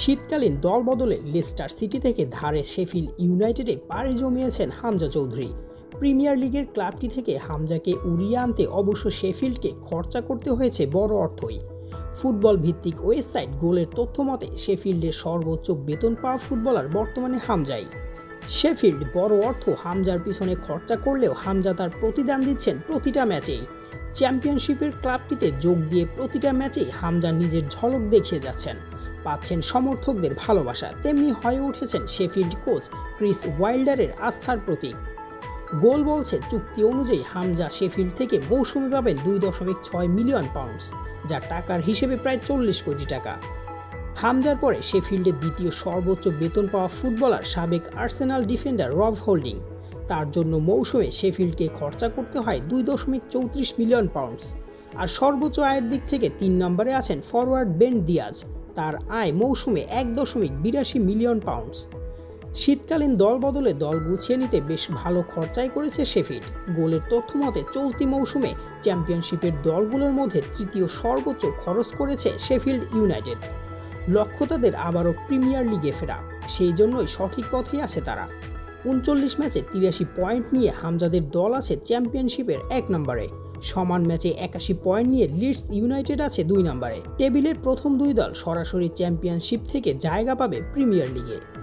শীতকালীন দল বদলে লেস্টার সিটি থেকে ধারে শেফিল ইউনাইটেডে পাড়ি জমিয়েছেন হামজা চৌধুরী। প্রিমিয়ার লিগের ক্লাবটি থেকে হামজাকে উড়িয়ে আনতে অবশ্য শেফিল্ডকে খরচা করতে হয়েছে বড় অর্থই। ফুটবল ভিত্তিক ওয়েবসাইট গোলের তথ্য মতে, শেফিল্ডের সর্বোচ্চ বেতন পাওয়া ফুটবলার বর্তমানে হামজাই। শেফিল্ড বড় অর্থ হামজার পিছনে খরচা করলেও হামজা তার প্রতিদান দিচ্ছেন প্রতিটা ম্যাচেই। চ্যাম্পিয়নশিপের ক্লাবটিতে যোগ দিয়ে প্রতিটা ম্যাচেই হামজা নিজের ঝলক দেখিয়ে যাচ্ছেন। পাচ্ছেন সমর্থকদের ভালোবাসা। তেমনি হয়ে উঠেছেন শেফিল্ড কোচ ক্রিস ওয়াইল্ডারের আস্থার প্রতীক। গোল বলছে চুক্তি অনুযায়ী হামজা শেফিল্ড থেকে মৌসুমে পাবেন দুই দশমিক ছয় মিলিয়ন পাউন্ডস যা টাকার হিসেবে প্রায় চল্লিশ কোটি টাকা। হামজার পরে শেফিল্ডের দ্বিতীয় সর্বোচ্চ বেতন পাওয়া ফুটবলার সাবেক আর্সেনাল ডিফেন্ডার রব হোল্ডিং তার জন্য মৌসুমে শেফিল্ডকে খরচা করতে হয় দুই দশমিক চৌত্রিশ মিলিয়ন পাউন্ডস আর সর্বোচ্চ আয়ের দিক থেকে তিন নম্বরে আছেন ফরওয়ার্ড বেন দিয়াজ তার আয় মৌসুমে এক দশমিক বিরাশি মিলিয়ন পাউন্ডস। শীতকালীন দল বদলে দল গুছিয়ে নিতে বেশ ভালো খরচাই করেছে শেফিল্ড। গোলের তথ্য মতে, চলতি মৌসুমে চ্যাম্পিয়নশিপের দলগুলোর মধ্যে তৃতীয় সর্বোচ্চ খরচ করেছে শেফিল্ড ইউনাইটেড। লক্ষ্য তাদের আবারও প্রিমিয়ার লিগে ফেরা, সেই জন্যই সঠিক পথেই আছে তারা। উনচল্লিশ ম্যাচে তিরাশি পয়েন্ট নিয়ে হামজাদের দল আছে চ্যাম্পিয়নশিপের এক নম্বরে। সমান ম্যাচে একাশি পয়েন্ট নিয়ে লিডস ইউনাইটেড আছে দুই নম্বরে। টেবিলের প্রথম দুই দল সরাসরি চ্যাম্পিয়নশিপ থেকে জায়গা পাবে প্রিমিয়ার লিগে।